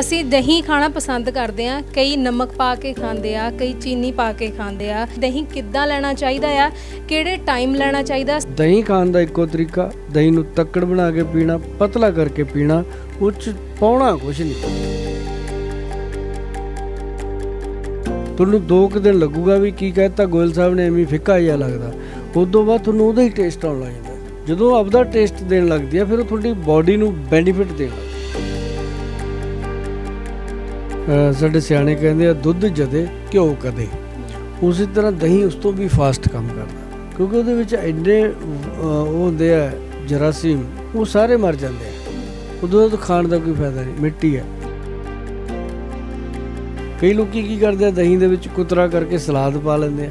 ਅਸੀਂ ਦਹੀਂ ਖਾਣਾ ਪਸੰਦ ਕਰਦੇ ਆ ਕਈ ਨਮਕ ਪਾ ਕੇ ਖਾਂਦੇ ਆ, ਕਈ ਚੀਨੀ ਪਾ ਕੇ ਖਾਂਦੇ ਆ। ਦਹੀਂ ਕਿੱਦਾਂ ਲੈਣਾ ਚਾਹੀਦਾ ਆ? ਕਿਹੜੇ ਟਾਈਮ ਲੈਣਾ ਚਾਹੀਦਾ? ਦਹੀਂ ਖਾਣ ਦਾ ਇੱਕੋ ਤਰੀਕਾ, ਦਹੀਂ ਨੂੰ ਤੱਕੜ ਬਣਾ ਕੇ ਪੀਣਾ, ਪਤਲਾ ਕਰਕੇ ਪੀਣਾ, ਉਹ ਪਾਉਣਾ ਕੁਛ ਨਹੀਂ। ਤੁਹਾਨੂੰ ਦੋ ਕੁ ਦਿਨ ਲੱਗੂਗਾ ਵੀ ਕੀ ਕਹਿਤਾ, ਗੋਇਲ ਸਾਹਿਬ ਨੇ ਐਵੇਂ ਫਿੱਕਾ ਜਿਹਾ ਲੱਗਦਾ। ਉਸ ਬਾਅਦ ਤੁਹਾਨੂੰ ਉਹਦਾ ਹੀ ਟੇਸਟ ਆਉਣ ਲੱਗ ਜਾਂਦਾ। ਜਦੋਂ ਆਪਦਾ ਟੇਸਟ ਦੇਣ ਲੱਗਦੀ ਆ, ਫਿਰ ਉਹ ਤੁਹਾਡੀ ਬਾਡੀ ਨੂੰ ਬੈਨੀਫਿਟ ਦੇਣ ਸਾਡੇ ਸਿਆਣੇ ਕਹਿੰਦੇ ਆ, ਦੁੱਧ ਜਦੇ, ਘਿਓ ਕਦੇ। ਉਸੇ ਤਰ੍ਹਾਂ ਦਹੀਂ ਉਸ ਤੋਂ ਵੀ ਫਾਸਟ ਕੰਮ ਕਰਦਾ। ਕਿਉਂਕਿ ਉਹਦੇ ਵਿੱਚ ਐਡੇ ਉਹ ਹੁੰਦੇ ਆ, ਜਰਾਸੀਮ, ਉਹ ਸਾਰੇ ਮਰ ਜਾਂਦੇ ਆ। ਉਦੋਂ ਤਾਂ ਖਾਣ ਦਾ ਕੋਈ ਫਾਇਦਾ ਨਹੀਂ, ਮਿੱਟੀ ਹੈ। ਕਈ ਲੋਕੀ ਕੀ ਕਰਦੇ ਆ, ਦਹੀਂ ਦੇ ਵਿੱਚ ਕੁਤਰਾ ਕਰਕੇ ਸਲਾਦ ਪਾ ਲੈਂਦੇ ਆ।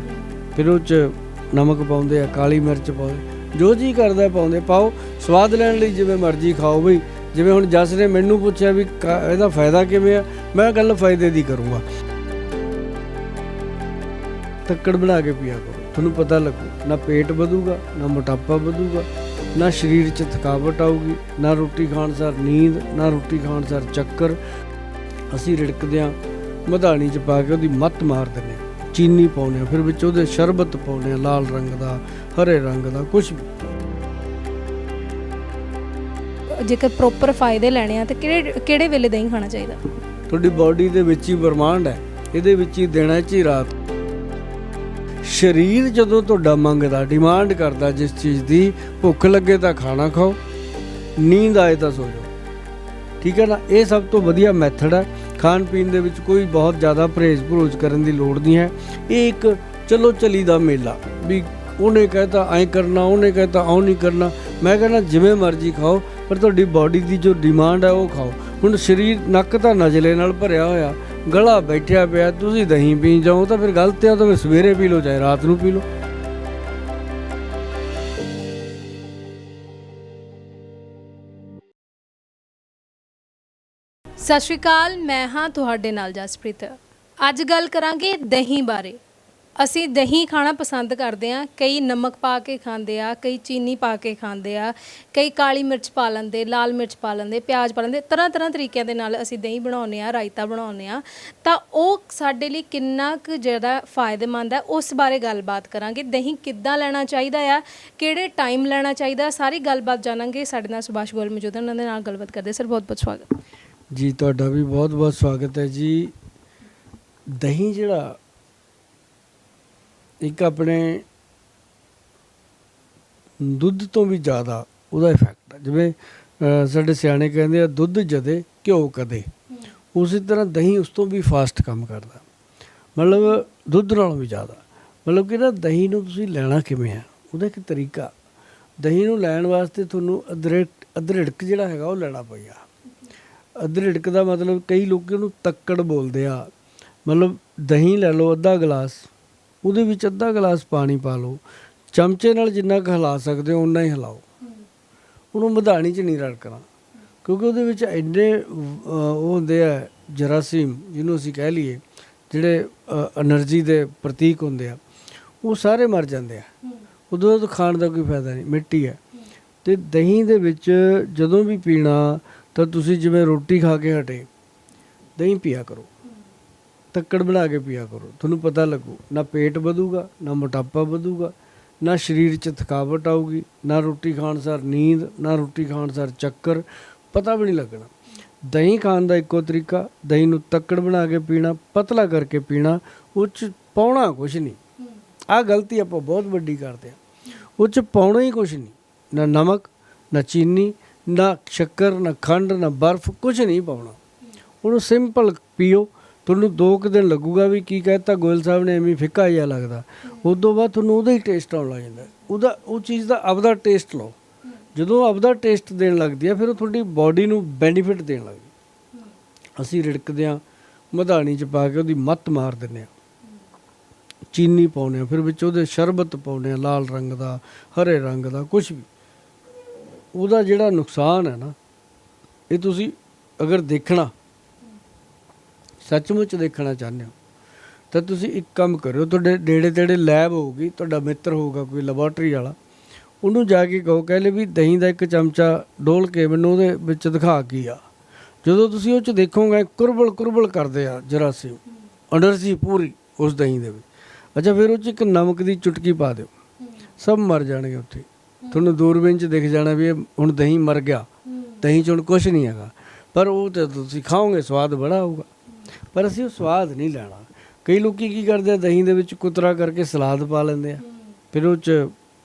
ਫਿਰ ਉਹ ਚ ਨਮਕ ਪਾਉਂਦੇ ਆ, ਕਾਲੀ ਮਿਰਚ ਪਾਉਂਦੇ ਜੋ ਜੀ ਕਰਦਾ ਪਾਉਂਦੇ ਪਾਓ, ਸਵਾਦ ਲੈਣ ਲਈ ਜਿਵੇਂ ਮਰਜ਼ੀ ਖਾਓ, ਬਈ ਜਿਵੇਂ ਹੁਣ ਜਸ ਨੇ ਮੈਨੂੰ ਪੁੱਛਿਆ ਵੀ ਕਾ- ਇਹਦਾ ਫਾਇਦਾ ਕਿਵੇਂ ਆ, ਮੈਂ ਗੱਲ ਫਾਇਦੇ ਦੀ ਕਰੂੰਗਾ। ਤੱਕੜ ਬਣਾ ਕੇ ਪੀਆ ਕਰੋ। ਤੁਹਾਨੂੰ ਪਤਾ ਲੱਗੂ, ਨਾ ਪੇਟ ਵਧੂਗਾ, ਨਾ ਮੋਟਾਪਾ ਵਧੂਗਾ, ਨਾ ਸਰੀਰ 'ਚ ਥਕਾਵਟ ਆਊਗੀ, ਨਾ ਰੋਟੀ ਖਾਣ ਸਾਰ ਨੀਂਦ, ਨਾ ਰੋਟੀ ਖਾਣ ਸਾਰ ਚੱਕਰ। ਅਸੀਂ ਰਿੜਕਦੇ ਹਾਂ ਮਧਾਣੀ 'ਚ ਪਾ ਕੇ ਉਹਦੀ ਮੱਤ ਮਾਰ ਦਿੰਦੇ ਹਾਂ ਚੀਨੀ ਪਾਉਂਦੇ ਹਾਂ ਫਿਰ ਵਿੱਚ ਉਹਦੇ ਸ਼ਰਬਤ ਪਾਉਂਦੇ ਹਾਂ ਲਾਲ ਰੰਗ ਦਾ, ਹਰੇ ਰੰਗ ਦਾ ਕੁਝ ਵੀ। ਜੇਕਰ ਪ੍ਰੋਪਰ ਫਾਇਦੇ ਲੈਣੇ ਆ ਤਾਂ ਕਿਹੜੇ ਕਿਹੜੇ ਵੇਲੇ ਦਹੀਂ ਖਾਣਾ ਚਾਹੀਦਾ? ਤੁਹਾਡੀ ਬਾਡੀ ਦੇ ਵਿੱਚ ਹੀ ਬ੍ਰਹਮੰਡ ਹੈ। ਇਹਦੇ ਵਿੱਚ ਹੀ ਦੇਣਾ ਹੈ ਚ ਹੀ ਰਾਤ। ਸਰੀਰ ਜਦੋਂ ਤੁਹਾਡਾ ਮੰਗਦਾ ਡਿਮਾਂਡ ਕਰਦਾ ਜਿਸ ਚੀਜ਼ ਦੀ, ਭੁੱਖ ਲੱਗੇ ਤਾਂ ਖਾਣਾ ਖਾਓ, ਨੀਂਦ ਆਏ ਤਾਂ ਸੋ ਜਾਓ। ਠੀਕ ਹੈ ਨਾ? ਇਹ ਸਭ ਤੋਂ ਵਧੀਆ ਮੈਥਡ ਹੈ। ਖਾਣ ਪੀਣ ਦੇ ਵਿੱਚ ਕੋਈ ਬਹੁਤ ਜ਼ਿਆਦਾ ਪਰਹੇਜ਼ ਭਰੋਜ ਕਰਨ ਦੀ ਲੋੜ ਨਹੀਂ ਹੈ। ਇਹ ਇੱਕ ਚਲੋ ਚਲੀ ਦਾ ਮੇਲਾ। ਵੀ ਉਹਨੇ ਕਹਿਤਾ, ਐਂ ਕਰਨਾ, ਉਹਨੇ ਕਹਿਤਾ ਉਹ ਨਹੀਂ ਕਰਨਾ। ਮੈਂ ਕਹਿੰਦਾ, ਜਿਵੇਂ ਮਰਜ਼ੀ ਖਾਓ। ਪਰ ਤੁਹਾਡੀ ਬਾਡੀ ਦੀ ਜੋ ਡਿਮਾਂਡ ਹੈ ਉਹ ਖਾਓ। ਹੁਣ ਸਰੀਰ ਨੱਕ ਤਾਂ ਨਜਲੇ ਨਾਲ ਭਰਿਆ ਹੋਇਆ, ਗਲਾ ਬੈਠਿਆ ਪਿਆ, ਤੁਸੀਂ ਦਹੀਂ ਪੀ ਜਾਓ ਤਾਂ ਫਿਰ ਗਲਤ ਹੈ ਤਾਂ ਫਿਰ ਸਵੇਰੇ ਪੀ ਲਓ, ਚਾਹੇ ਰਾਤ ਨੂੰ ਪੀ ਲਓ। ਸਤਿ ਸ਼੍ਰੀ ਅਕਾਲ, ਮੈਂ ਹਾਂ ਤੁਹਾਡੇ ਨਾਲ ਜਸਪ੍ਰੀਤ। ਅੱਜ ਗੱਲ ਕਰਾਂਗੇ ਦਹੀਂ ਬਾਰੇ। ਅਸੀਂ ਦਹੀਂ ਖਾਣਾ ਪਸੰਦ ਕਰਦੇ ਆ ਕਈ ਨਮਕ ਪਾ ਕੇ ਖਾਂਦੇ ਆ, ਕਈ ਚੀਨੀ ਪਾ ਕੇ ਖਾਂਦੇ ਆ, ਕਈ ਕਾਲੀ ਮਿਰਚ ਪਾ ਲੈਂਦੇ, ਲਾਲ ਮਿਰਚ ਪਾ ਲੈਂਦੇ, ਪਿਆਜ਼ ਪਾ ਲੈਂਦੇ ਤਰ੍ਹਾਂ ਤਰ੍ਹਾਂ ਤਰੀਕਿਆਂ ਦੇ ਨਾਲ ਅਸੀਂ ਦਹੀਂ ਬਣਾਉਂਦੇ ਆ ਰਾਇਤਾ ਬਣਾਉਂਦੇ ਆ ਤਾਂ ਉਹ ਸਾਡੇ ਲਈ ਕਿੰਨਾ ਕੁ ਜ਼ਿਆਦਾ ਫਾਇਦੇਮੰਦ ਹੈ, ਉਸ ਬਾਰੇ ਗੱਲਬਾਤ ਕਰਾਂਗੇ। ਦਹੀਂ ਕਿੱਦਾਂ ਲੈਣਾ ਚਾਹੀਦਾ ਆ, ਕਿਹੜੇ ਟਾਈਮ ਲੈਣਾ ਚਾਹੀਦਾ, ਸਾਰੀ ਗੱਲਬਾਤ ਜਾਣਾਂਗੇ। ਸਾਡੇ ਨਾਲ ਸੁਭਾਸ਼ ਗੋਲ ਮੌਜੂਦ ਹਨ, ਉਹਨਾਂ ਦੇ ਨਾਲ ਗੱਲਬਾਤ ਕਰਦੇ ਸਰ ਬਹੁਤ ਬਹੁਤ ਸਵਾਗਤ। ਜੀ, ਤੁਹਾਡਾ ਵੀ ਬਹੁਤ ਬਹੁਤ ਸਵਾਗਤ ਹੈ ਜੀ। ਦਹੀਂ ਜਿਹੜਾ ਇੱਕ ਆਪਣੇ ਦੁੱਧ ਤੋਂ ਵੀ ਜ਼ਿਆਦਾ ਉਹਦਾ ਇਫੈਕਟ ਹੈ ਜਿਵੇਂ ਸਾਡੇ ਸਿਆਣੇ ਕਹਿੰਦੇ ਆ ਦੁੱਧ ਜਦੇ ਘਿਓ ਕਦੇ। ਉਸੇ ਤਰ੍ਹਾਂ ਦਹੀਂ ਉਸ ਤੋਂ ਵੀ ਫਾਸਟ ਕੰਮ ਕਰਦਾ। ਮਤਲਬ ਦੁੱਧ ਨਾਲੋਂ ਵੀ ਜ਼ਿਆਦਾ। ਮਤਲਬ ਕਿ ਨਾ ਦਹੀਂ ਨੂੰ ਤੁਸੀਂ ਲੈਣਾ ਕਿਵੇਂ ਆ? ਉਹਦਾ ਇੱਕ ਤਰੀਕਾ। ਦਹੀਂ ਨੂੰ ਲੈਣ ਵਾਸਤੇ ਤੁਹਾਨੂੰ ਅਦਰਕ ਅਦਰੜਕ ਜਿਹੜਾ ਹੈਗਾ ਉਹ ਲੈਣਾ ਪਏਗਾ ਅਦਰੜਕ ਦਾ ਮਤਲਬ ਕਈ ਲੋਕ ਉਹਨੂੰ ਤੱਕੜ ਬੋਲਦੇ ਆ। ਮਤਲਬ ਦਹੀਂ ਲੈ ਲਓ ਅੱਧਾ ਗਲਾਸ। ਉਹਦੇ ਵਿੱਚ ਅੱਧਾ ਗਲਾਸ ਪਾਣੀ ਪਾ ਲਓ। ਚਮਚੇ ਨਾਲ ਜਿੰਨਾ ਕੁ ਹਿਲਾ ਸਕਦੇ ਹੋ ਉਨਾ ਹੀ ਹਿਲਾਓ। ਉਹਨੂੰ ਮਧਾਣੀ 'ਚ ਨਹੀਂ ਰੜਕਣਾ ਕਿਉਂਕਿ ਉਹਦੇ ਵਿੱਚ ਐਡੇ ਉਹ ਹੁੰਦੇ ਆ, ਜਰਾਸੀਮ, ਜਿਹਨੂੰ ਅਸੀਂ ਕਹਿ ਲਈਏ, ਜਿਹੜੇ એનર્ਜੀ ਦੇ ਪ੍ਰਤੀਕ ਹੁੰਦੇ ਆ, ਉਹ ਸਾਰੇ ਮਰ ਜਾਂਦੇ ਆ। ਉਦੋਂ ਤੋਂ ਖਾਣ ਦਾ ਕੋਈ ਫਾਇਦਾ ਨਹੀਂ, ਮਿੱਟੀ ਹੈ। ਤੇ ਦਹੀਂ ਦੇ ਵਿੱਚ ਜਦੋਂ ਵੀ ਪੀਣਾ, ਤਾਂ ਤੁਸੀਂ ਜਿਵੇਂ ਰੋਟੀ ਖਾ ਕੇ ਹਟੇ, ਦਹੀਂ ਪੀਆ ਕਰੋ। ਤੱਕੜ ਬਣਾ ਕੇ ਪੀਆ ਕਰੋ। ਤੁਹਾਨੂੰ ਪਤਾ ਲੱਗੂ, ਨਾ ਪੇਟ ਵਧੂਗਾ, ਨਾ ਮੋਟਾਪਾ ਵਧੂਗਾ, ਨਾ ਸਰੀਰ 'ਚ ਥਕਾਵਟ ਆਊਗੀ, ਨਾ ਰੋਟੀ ਖਾਣ ਸਾਰ ਨੀਂਦ, ਨਾ ਰੋਟੀ ਖਾਣ ਸਾਰ ਚੱਕਰ, ਪਤਾ ਵੀ ਨਹੀਂ ਲੱਗਣਾ। ਦਹੀਂ ਖਾਣ ਦਾ ਇੱਕੋ ਤਰੀਕਾ, ਦਹੀਂ ਨੂੰ ਤੱਕੜ ਬਣਾ ਕੇ ਪੀਣਾ, ਪਤਲਾ ਕਰਕੇ ਪੀਣਾ, ਉਹ 'ਚ ਪਾਉਣਾ ਕੁਛ ਨਹੀਂ। ਆਹ ਗਲਤੀ ਆਪਾਂ ਬਹੁਤ ਵੱਡੀ ਕਰਦੇ ਆ ਉਹ 'ਚ ਪਾਉਣਾ ਹੀ ਕੁਛ ਨਹੀਂ। ਨਾ ਨਮਕ, ਨਾ ਚੀਨੀ, ਨਾ ਸ਼ੱਕਰ, ਨਾ ਖੰਡ, ਨਾ ਬਰਫ਼ ਕੁਝ ਨਹੀਂ ਪਾਉਣਾ। ਉਹਨੂੰ ਸਿੰਪਲ ਪੀਓ ਤੁਹਾਨੂੰ ਦੋ ਕੁ ਦਿਨ ਲੱਗੂਗਾ ਵੀ ਕੀ ਕਹਿਤਾ, ਗੋਇਲ ਸਾਹਿਬ ਨੇ ਐਵੇਂ ਫਿੱਕਾ ਜਿਹਾ ਲੱਗਦਾ। ਉਸ ਤੋਂ ਬਾਅਦ ਤੁਹਾਨੂੰ ਉਹਦਾ ਹੀ ਟੇਸਟ ਆਉਣ ਲੱਗ ਜਾਂਦਾ। ਉਹਦਾ, ਉਹ ਚੀਜ਼ ਦਾ ਆਪਦਾ ਟੇਸਟ ਲਓ। ਜਦੋਂ ਆਪਦਾ ਟੇਸਟ ਦੇਣ ਲੱਗਦੀ ਹੈ ਫਿਰ ਉਹ ਤੁਹਾਡੀ ਬਾਡੀ ਨੂੰ ਬੈਨੀਫਿਟ ਦੇਣ ਲੱਗਦੀ। ਅਸੀਂ ਰਿੜਕਦੇ ਹਾਂ, ਮਧਾਣੀ 'ਚ ਪਾ ਕੇ ਉਹਦੀ ਮੱਤ ਮਾਰ ਦਿੰਦੇ ਹਾਂ। ਚੀਨੀ ਪਾਉਂਦੇ ਹਾਂ, ਫਿਰ ਵਿੱਚ ਉਹਦੇ ਸ਼ਰਬਤ ਪਾਉਂਦੇ ਹਾਂ, ਲਾਲ ਰੰਗ ਦਾ, ਹਰੇ ਰੰਗ ਦਾ ਕੁਝ ਵੀ। ਉਹਦਾ ਜਿਹੜਾ ਨੁਕਸਾਨ ਹੈ ਨਾ, ਇਹ ਤੁਸੀਂ ਅਗਰ ਦੇਖਣਾ ਸੱਚਮੁੱਚ ਦੇਖਣਾ ਚਾਹੁੰਦੇ ਹੋ। ਤਾਂ ਤੁਸੀਂ ਇੱਕ ਕੰਮ ਕਰੋ ਤੁਹਾਡੇ ਡੇੜੇ ਤੇੜੇ ਲੈਬ ਹੋਊਗੀ, ਤੁਹਾਡਾ ਮਿੱਤਰ ਹੋਊਗਾ ਕੋਈ ਲੈਬੋਰਟਰੀ ਵਾਲਾ, ਉਹਨੂੰ ਜਾ ਕੇ ਕਹੋ ਕਹਲੇ ਵੀ ਦਹੀਂ ਦਾ ਇੱਕ ਚਮਚਾ ਡੋਲ ਕੇ ਮੈਨੂੰ ਉਹਦੇ ਵਿੱਚ ਦਿਖਾ ਕੀ ਆ। ਜਦੋਂ ਤੁਸੀਂ ਉਹ ਚ ਦੇਖੋਗੇ, ਕੁਰਬਲ ਕੁਰਬਲ ਕਰਦੇ ਆ ਜਰਾਸੀਮ ਸੀ ਪੂਰੀ ਉਸ ਦਹੀਂ ਦੇ ਵਿੱਚ। ਅੱਛਾ, ਫਿਰ ਉਹ ਚ ਇੱਕ ਨਮਕ ਦੀ ਚੁਟਕੀ ਪਾ ਦਿਓ। ਸਭ ਮਰ ਜਾਣਗੇ ਉੱਥੇ। ਤੁਹਾਨੂੰ ਦੂਰਬੀਨ ਚ ਦਿਖ ਜਾਣਾ ਵੀ ਇਹ ਹੁਣ ਦਹੀਂ ਮਰ ਗਿਆ। ਦਹੀਂ ਚ ਹੁਣ ਕੁਝ ਨਹੀਂ ਹੈਗਾ। ਪਰ ਉਹ ਤੇ ਤੁਸੀਂ ਖਾਓਗੇ, ਸਵਾਦ ਬੜਾ ਆਊਗਾ। ਪਰ ਅਸੀਂ ਉਹ ਸਵਾਦ ਨਹੀਂ ਲੈਣਾ। ਕਈ ਲੋਕੀ ਕੀ ਕਰਦੇ ਆ, ਦਹੀਂ ਦੇ ਵਿੱਚ ਕੁਤਰਾ ਕਰਕੇ ਸਲਾਦ ਪਾ ਲੈਂਦੇ ਆ। ਫਿਰ ਉਹ ਚ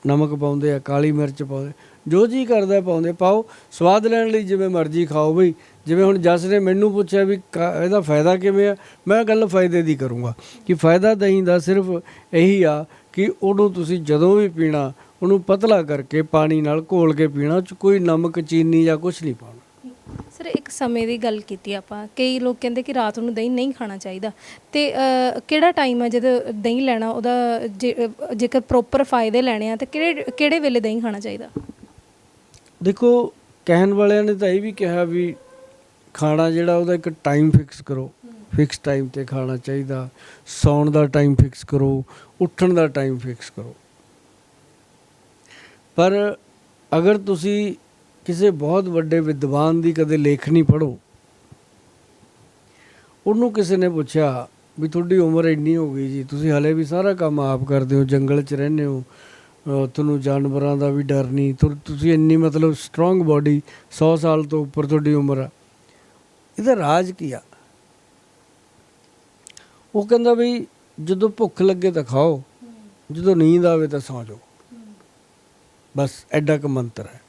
ਨਮਕ ਪਾਉਂਦੇ ਆ, ਕਾਲੀ ਮਿਰਚ ਪਾਉਂਦੇ ਜੋ ਜੀ ਕਰਦਾ ਪਾਉਂਦੇ ਪਾਓ, ਸਵਾਦ ਲੈਣ ਲਈ ਜਿਵੇਂ ਮਰਜ਼ੀ ਖਾਓ ਬਈ। ਜਿਵੇਂ ਹੁਣ ਜਸ ਨੇ ਮੈਨੂੰ ਪੁੱਛਿਆ ਵੀ ਕਾ- ਇਹਦਾ ਫਾਇਦਾ ਕਿਵੇਂ ਆ, ਮੈਂ ਗੱਲ ਫਾਇਦੇ ਦੀ ਕਰੂੰਗਾ। ਕਿ ਫਾਇਦਾ ਦਹੀਂ ਦਾ ਸਿਰਫ ਇਹੀ ਆ ਕਿ ਉਹਨੂੰ ਤੁਸੀਂ ਜਦੋਂ ਵੀ ਪੀਣਾ, ਉਹਨੂੰ ਪਤਲਾ ਕਰਕੇ ਪਾਣੀ ਨਾਲ ਘੋਲ ਕੇ ਪੀਣਾ, ਉਹ 'ਚ ਕੋਈ ਨਮਕ, ਚੀਨੀ ਜਾਂ ਕੁਝ ਨਹੀਂ ਪਾਉਣਾ। ਸਮੇਂ ਦੀ ਗੱਲ ਕੀਤੀ ਆਪਾਂ ਕਈ ਲੋਕ ਕਹਿੰਦੇ ਕਿ ਰਾਤ ਨੂੰ ਦਹੀਂ ਨਹੀਂ ਖਾਣਾ ਚਾਹੀਦਾ। ਤੇ ਅ, ਕਿਹੜਾ ਟਾਈਮ ਹੈ ਜਦੋਂ ਦਹੀਂ ਲੈਣਾ ਉਹਦਾ ਜੇ- ਅ, ਜੇਕਰ ਪ੍ਰੋਪਰ ਫਾਇਦੇ ਲੈਣੇ ਆ ਤਾਂ ਕਿਹੜੇ ਕਿਹੜੇ ਵੇਲੇ ਦਹੀਂ ਖਾਣਾ ਚਾਹੀਦਾ? ਦੇਖੋ ਕਹਿਣ ਵਾਲਿਆਂ ਨੇ ਤਾਂ ਇਹ ਵੀ ਕਿਹਾ ਵੀ ਖਾਣਾ ਜਿਹੜਾ ਉਹਦਾ ਇੱਕ ਟਾਈਮ ਫਿਕਸ ਕਰੋ। ਫਿਕਸ ਟਾਈਮ ਤੇ ਖਾਣਾ ਚਾਹੀਦਾ। ਸੌਣ ਦਾ ਟਾਈਮ ਫਿਕਸ ਕਰੋ ਉੱਠਣ ਦਾ ਟਾਈਮ ਫਿਕਸ ਕਰੋ। ਪਰ ਅਗਰ ਤੁਸੀਂ ਕਿਸੇ ਬਹੁਤ ਵੱਡੇ ਵਿਦਵਾਨ ਦੀ ਕਦੇ ਲੇਖ ਨਹੀਂ ਪੜੋ ਉਹਨੂੰ ਕਿਸੇ ਨੇ ਪੁੱਛਿਆ ਵੀ ਤੁਹਾਡੀ ਉਮਰ ਇੰਨੀ ਹੋ ਗਈ ਜੀ, ਤੁਸੀਂ ਹਲੇ ਵੀ ਸਾਰਾ ਕੰਮ ਆਪ ਕਰਦੇ ਹੋ, ਜੰਗਲ 'ਚ ਰਹਿੰਦੇ ਹੋ ਤੁਹਾਨੂੰ ਜਾਨਵਰਾਂ ਦਾ ਵੀ ਡਰ ਨਹੀਂ ਤੁਸੀਂ ਇੰਨੀ ਮਤਲਬ ਸਟਰੋਂਗ ਬਾਡੀ 100 ਸਾਲ ਤੋਂ ਉੱਪਰ ਤੁਹਾਡੀ ਉਮਰ ਆ। ਇਹਦਾ ਰਾਜ ਕੀ ਆ? ਉਹ ਕਹਿੰਦਾ ਵੀ ਜਦੋਂ ਭੁੱਖ ਲੱਗੇ ਤਾਂ ਖਾਓ, ਜਦੋਂ ਨੀਂਦ ਆਵੇ ਤਾਂ ਸੌਂ ਜਾਓ। ਬਸ, ਐਡਾ ਕੁ ਮੰਤਰ ਹੈ।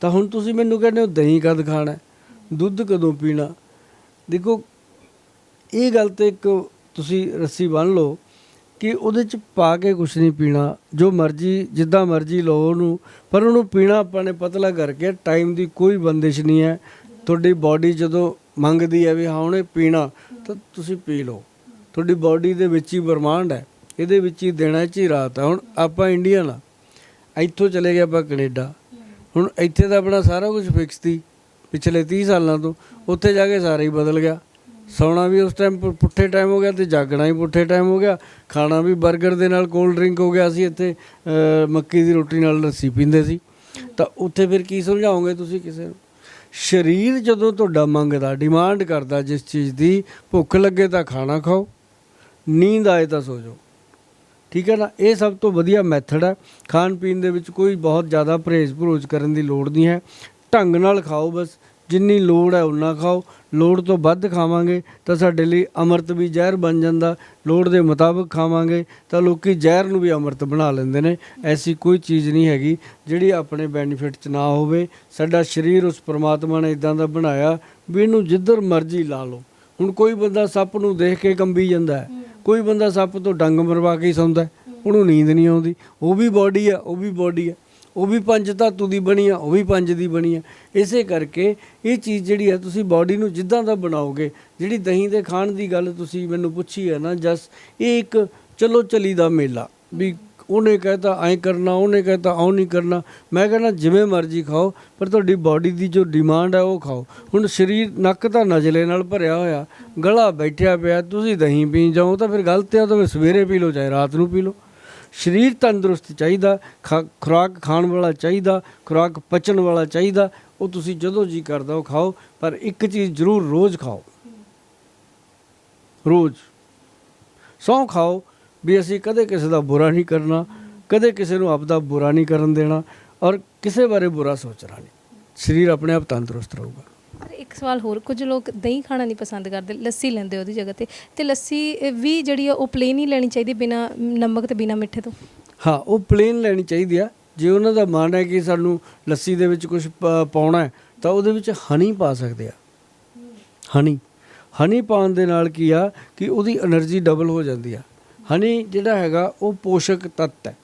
ਤਾਂ ਹੁਣ ਤੁਸੀਂ ਮੈਨੂੰ ਕਹਿੰਦੇ ਹੋ ਦਹੀਂ ਕਦ ਖਾਣਾ, ਦੁੱਧ ਕਦੋਂ ਪੀਣਾ? ਦੇਖੋ, ਇਹ ਗੱਲ ਤੇ ਇੱਕ ਤੁਸੀਂ ਰੱਸੀ ਬੰਨ ਲਓ ਕਿ ਉਹਦੇ ਚ ਪਾ ਕੇ ਕੁਝ ਨਹੀਂ ਪੀਣਾ, ਜੋ ਮਰਜ਼ੀ, ਜਿੱਦਾਂ ਮਰਜ਼ੀ ਲਓ ਉਹਨੂੰ, ਪਰ ਉਹਨੂੰ ਪੀਣਾ ਆਪਾਂ ਨੇ ਪਤਲਾ ਕਰਕੇ ਟਾਈਮ ਦੀ ਕੋਈ ਬੰਦਿਸ਼ ਨਹੀਂ ਹੈ। ਤੁਹਾਡੀ ਬਾਡੀ ਜਦੋਂ ਮੰਗਦੀ ਹੈ ਵੀ ਹਾਂ, ਉਹਨੇ ਪੀਣਾ, ਤਾਂ ਤੁਸੀਂ ਪੀ ਲਓ। ਤੁਹਾਡੀ ਬਾਡੀ ਦੇ ਵਿੱਚ ਹੀ ਬ੍ਰਹਮਾਂਡ ਹੈ, ਇਹਦੇ ਵਿੱਚ ਹੀ ਦੇਣਾ ਚ ਹੀ ਰਾਤ ਹੈ। ਹੁਣ ਆਪਾਂ ਇੰਡੀਅਨ ਆ, ਇੱਥੋਂ ਚਲੇ ਗਏ ਆਪਾਂ ਕੈਨੇਡਾ। ਹੁਣ ਇੱਥੇ ਤਾਂ ਆਪਣਾ ਸਾਰਾ ਕੁਝ ਫਿਕਸ ਸੀ। ਪਿਛਲੇ 30 ਸਾਲਾਂ ਤੋਂ ਉੱਥੇ ਜਾ ਕੇ ਸਾਰਾ ਹੀ ਬਦਲ ਗਿਆ। ਸੌਣਾ ਵੀ ਉਸ ਟਾਈਮ ਪੁੱਠੇ ਟਾਈਮ ਹੋ ਗਿਆ ਤੇ ਜਾਗਣਾ ਵੀ ਪੁੱਠੇ ਟਾਈਮ ਹੋ ਗਿਆ। ਖਾਣਾ ਵੀ 버ਗਰ ਦੇ ਨਾਲ ਕੋਲਡ ਡਰਿੰਕ ਹੋ ਗਿਆ ਸੀ ਇੱਥੇ। ਮੱਕੀ ਦੀ ਰੋਟੀ ਨਾਲ ਲੱਸੀ ਪੀਂਦੇ ਸੀ। ਤਾਂ ਉੱਥੇ ਫਿਰ ਕੀ ਸਮਝਾਓਗੇ ਤੁਸੀਂ ਕਿਸੇ ਨੂੰ? ਸਰੀਰ ਜਦੋਂ ਤੁਹਾਡਾ ਮੰਗਦਾ ਡਿਮਾਂਡ ਕਰਦਾ ਜਿਸ ਚੀਜ਼ ਦੀ ਭੁੱਖ ਲੱਗੇ ਤਾਂ ਖਾਣਾ ਖਾਓ। ਨੀਂਦ ਆਏ ਤਾਂ ਸੋ ਜਾਓ। ਠੀਕ ਹੈ ਨਾ? ਇਹ ਸਭ ਤੋਂ ਵਧੀਆ ਮੈਥਡ ਹੈ। ਖਾਣ ਪੀਣ ਦੇ ਵਿੱਚ ਕੋਈ ਬਹੁਤ ਜ਼ਿਆਦਾ ਪਰਹੇਜ਼ ਭਰੋਜ ਕਰਨ ਦੀ ਲੋੜ ਨਹੀਂ ਹੈ। ਢੰਗ ਨਾਲ ਖਾਓ ਬਸ। ਜਿੰਨੀ ਲੋੜ ਹੈ ਉਨਾ ਖਾਓ। ਲੋੜ ਤੋਂ ਵੱਧ ਖਾਵਾਂਗੇ ਤਾਂ ਸਾਡੇ ਲਈ ਅੰਮ੍ਰਿਤ ਵੀ ਜ਼ਹਿਰ ਬਣ ਜਾਂਦਾ। ਲੋੜ ਦੇ ਮੁਤਾਬਕ ਖਾਵਾਂਗੇ ਤਾਂ ਲੋਕੀ ਜ਼ਹਿਰ ਨੂੰ ਵੀ ਅੰਮ੍ਰਿਤ ਬਣਾ ਲੈਂਦੇ ਨੇ। ਐਸੀ ਕੋਈ ਚੀਜ਼ ਨਹੀਂ ਹੈਗੀ ਜਿਹੜੀ ਆਪਣੇ ਬੈਨੀਫਿਟ 'ਚ ਨਾ ਹੋਵੇ। ਸਾਡਾ ਸਰੀਰ ਉਸ ਪ੍ਰਮਾਤਮਾ ਨੇ ਇਦਾਂ ਦਾ ਬਣਾਇਆ ਵੀ ਇਹਨੂੰ ਜਿੱਧਰ ਮਰਜ਼ੀ ਲਾ ਲਓ। ਹੁਣ ਕੋਈ ਬੰਦਾ ਸੱਪ ਨੂੰ ਦੇਖ ਕੇ ਕੰਬੀ ਜਾਂਦਾ ਹੈ। ਕੋਈ ਬੰਦਾ ਸੱਪ ਤੋਂ ਡੰਗ ਮਰਵਾ ਕੇ ਹੀ ਸੌਂਦਾ ਹੈ। ਉਹਨੂੰ ਨੀਂਦ ਨਹੀਂ ਆਉਂਦੀ ਉਹ ਵੀ ਬਾਡੀ ਆ, ਉਹ ਵੀ ਬਾਡੀ ਆ ਉਹ ਵੀ ਪੰਜ ਧਾਤੂ ਦੀ ਬਣੀ ਆ, ਉਹ ਵੀ ਪੰਜ ਦੀ ਬਣੀ ਆ ਇਸੇ ਕਰਕੇ ਇਹ ਚੀਜ਼ ਜਿਹੜੀ ਆ, ਤੁਸੀਂ ਬਾਡੀ ਨੂੰ ਜਿੱਦਾਂ ਦਾ ਬਣਾਓਗੇ, ਜਿਹੜੀ ਦਹੀਂ ਦੇ ਖਾਣ ਦੀ ਗੱਲ ਤੁਸੀਂ ਮੈਨੂੰ ਪੁੱਛੀ ਹੈ ਨਾ, ਜਸ, ਇਹ ਇੱਕ ਚਲੋ ਚਲੀ ਦਾ ਮੇਲਾ, ਵੀ ਉਹਨੇ ਕਹਿਤਾ, ਐਂ ਕਰਨਾ, ਉਹਨੇ ਕਹਿਤਾ ਉਹ ਨਹੀਂ ਕਰਨਾ। ਮੈਂ ਕਹਿੰਦਾ, ਜਿਵੇਂ ਮਰਜ਼ੀ ਖਾਓ, ਪਰ ਤੁਹਾਡੀ ਬਾਡੀ ਦੀ ਜੋ ਡਿਮਾਂਡ ਹੈ ਉਹ ਖਾਓ। ਹੁਣ ਸਰੀਰ ਨੱਕ ਤਾਂ ਨਜਲੇ ਨਾਲ ਭਰਿਆ ਹੋਇਆ, ਗਲਾ ਬੈਠਿਆ ਪਿਆ, ਤੁਸੀਂ ਦਹੀਂ ਪੀ ਜਾਓ ਤਾਂ ਫਿਰ ਗਲਤ ਹੈ ਤਾਂ ਸਵੇਰੇ ਪੀ ਲਓ, ਚਾਹੇ ਰਾਤ ਨੂੰ ਪੀ ਲਓ। ਸਰੀਰ ਤੰਦਰੁਸਤ ਚਾਹੀਦਾ, ਖਾ- ਖੁਰਾਕ ਖਾਣ ਵਾਲਾ ਚਾਹੀਦਾ, ਖੁਰਾਕ ਪਚਣ ਵਾਲਾ ਚਾਹੀਦਾ, ਉਹ ਤੁਸੀਂ ਜਦੋਂ ਜੀ ਕਰਦਾ, ਉਹ ਖਾਓ, ਪਰ ਇੱਕ ਚੀਜ਼ ਜ਼ਰੂਰ ਰੋਜ਼ ਖਾਓ। ਰੋਜ਼। ਸੌਂ ਖਾਓ ਵੀ ਅਸੀਂ ਕਦੇ ਕਿਸੇ ਦਾ ਬੁਰਾ ਨਹੀਂ ਕਰਨਾ ਕਦੇ ਕਿਸੇ ਨੂੰ ਆਪ ਦਾ ਬੁਰਾ ਨਹੀਂ ਕਰਨ ਦੇਣਾ ਔਰ ਕਿਸੇ ਬਾਰੇ ਬੁਰਾ ਸੋਚਣਾ ਨਹੀਂ। ਸਰੀਰ ਆਪਣੇ ਆਪ ਤੰਦਰੁਸਤ ਰਹੂਗਾ। ਪਰ ਇੱਕ ਸਵਾਲ ਹੋਰ ਕੁਝ ਲੋਕ ਦਹੀਂ ਖਾਣਾ ਨਹੀਂ ਪਸੰਦ ਕਰਦੇ ਲੱਸੀ ਲੈਂਦੇ ਉਹਦੀ ਜਗ੍ਹਾ ਤੇ ਤੇ ਲੱਸੀ ਵੀ ਜਿਹੜੀ ਆ ਉਹ ਪਲੇਨ ਹੀ ਲੈਣੀ ਚਾਹੀਦੀ ਬਿਨਾ ਨਮਕ ਤੇ ਬਿਨਾ ਮਿੱਠੇ ਤੋਂ? ਹਾਂ ਉਹ ਪਲੇਨ ਲੈਣੀ ਚਾਹੀਦੀ ਆ। ਜੇ ਉਹਨਾਂ ਦਾ ਮਨ ਹੈ ਕਿ ਸਾਨੂੰ ਲੱਸੀ ਦੇ ਵਿੱਚ ਕੁਝ ਪਾਉਣਾ ਹੈ ਤਾਂ ਉਹਦੇ ਵਿੱਚ ਹਨੀ ਪਾ ਸਕਦੇ ਆ। ਹਨੀ ਹਨੀ ਪਾਉਣ ਦੇ ਨਾਲ ਕੀ ਆ ਕਿ ਉਹਦੀ એનર્ਜੀ ਡਬਲ ਹੋ ਜਾਂਦੀ ਆ। ਹਨੀ ਜਿਹੜਾ ਹੈਗਾ ਉਹ ਪੋਸ਼ਕ ਤੱਤ ਹੈ।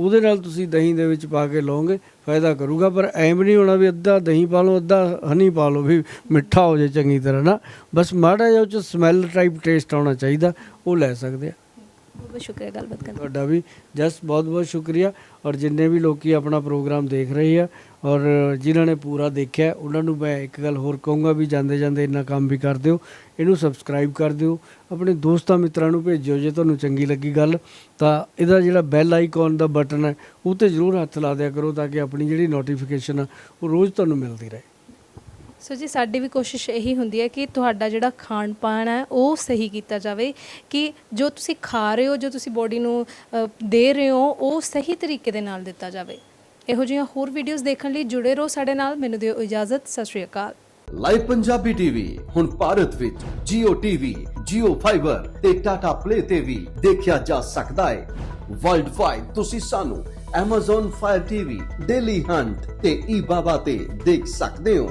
ਉਹਦੇ ਨਾਲ ਤੁਸੀਂ ਦਹੀਂ ਦੇ ਵਿੱਚ ਪਾ ਕੇ ਲਓਗੇ, ਫਾਇਦਾ ਕਰੂਗਾ, ਪਰ ਐਮ ਨਹੀਂ ਹੋਣਾ ਵੀ ਅੱਧਾ ਦਹੀਂ ਪਾ ਲਓ, ਅੱਧਾ ਹਨੀ ਪਾ ਲਓ, ਵੀ ਮਿੱਠਾ ਹੋ ਜਾਏ ਚੰਗੀ ਤਰ੍ਹਾਂ ਨਾ। ਬਸ ਮਾੜਾ ਜਿਹਾ ਉਹ ਚ ਸਮੈਲ ਟਾਈਪ ਟੇਸਟ ਆਉਣਾ ਚਾਹੀਦਾ, ਉਹ ਲੈ ਸਕਦੇ ਆ। ਬਹੁਤ ਬਹੁਤ ਸ਼ੁਕਰੀਆ ਗੱਲਬਾਤ ਕਰਨ ਲਈ। ਤੁਹਾਡਾ ਵੀ ਜਸ ਬਹੁਤ ਬਹੁਤ ਸ਼ੁਕਰੀਆ ਔਰ ਜਿੰਨੇ ਵੀ ਲੋਕੀ ਆਪਣਾ ਪ੍ਰੋਗਰਾਮ ਦੇਖ ਰਹੇ ਆ ਔਰ ਜਿਨ੍ਹਾਂ ਨੇ ਪੂਰਾ ਦੇਖਿਆ ਉਹਨਾਂ ਨੂੰ ਮੈਂ ਇੱਕ ਗੱਲ ਹੋਰ ਕਹੂੰਗਾ ਵੀ ਜਾਂਦੇ ਜਾਂਦੇ ਇੰਨਾ ਕੰਮ ਵੀ ਕਰ ਦਿਓ, ਇਹਨੂੰ ਸਬਸਕ੍ਰਾਈਬ ਕਰ ਦਿਓ, ਆਪਣੇ ਦੋਸਤਾਂ ਮਿੱਤਰਾਂ ਨੂੰ ਭੇਜਿਓ ਜੇ ਤੁਹਾਨੂੰ ਚੰਗੀ ਲੱਗੀ ਗੱਲ, ਤਾਂ ਇਹਦਾ ਜਿਹੜਾ ਬੈਲ ਆਈਕਨ ਦਾ ਬਟਨ ਹੈ, ਉਹ ਤੇ ਜ਼ਰੂਰ ਹੱਥ ਲਾ ਦਿਆ ਕਰੋ ਤਾਂ ਕਿ ਆਪਣੀ ਜਿਹੜੀ ਨੋਟੀਫਿਕੇਸ਼ਨ ਆ, ਉਹ ਰੋਜ਼ ਤੁਹਾਨੂੰ ਮਿਲਦੀ ਰਹੇ ਸੋ ਜੀ ਸਾਡੀ ਵੀ ਕੋਸ਼ਿਸ਼ ਇਹੀ ਹੁੰਦੀ ਹੈ ਕਿ ਤੁਹਾਡਾ ਜਿਹੜਾ ਖਾਣ ਪਾਣ ਹੈ ਉਹ ਸਹੀ ਕੀਤਾ ਜਾਵੇ ਕਿ ਜੋ ਤੁਸੀਂ ਖਾ ਰਹੇ ਹੋ ਜੋ ਤੁਸੀਂ ਬੋਡੀ ਨੂੰ ਅ, ਦੇ ਰਹੇ ਹੋ ਉਹ ਸਹੀ ਤਰੀਕੇ ਦੇ ਨਾਲ ਦਿੱਤਾ ਜਾਵੇ। ਇਹੋ ਜਿਹੀਆਂ ਹੋਰ ਵੀਡੀਓਜ਼ ਦੇਖਣ ਲਈ ਜੁੜੇ ਰਹੋ ਸਾਡੇ ਨਾਲ। ਮੈਨੂੰ ਦਿਓ ਇਜਾਜ਼ਤ। ਸਤਿ ਸ਼੍ਰੀ ਅਕਾਲ। ਲਾਈਵ ਪੰਜਾਬੀ ਟੀਵੀ ਹੁਣ ਭਾਰਤ ਵਿੱਚ Jio TV, Jio Fiber ਤੇ Tata Play ਤੇ ਵੀ ਦੇਖਿਆ ਜਾ ਸਕਦਾ ਹੈ। ਵਰਲਡ ਤੁਸੀਂ ਸਾਨੂੰ Amazon Fire TV, Daily Hunt ਤੇ eBaba ਤੇ ਦੇਖ ਸਕਦੇ ਹੋ।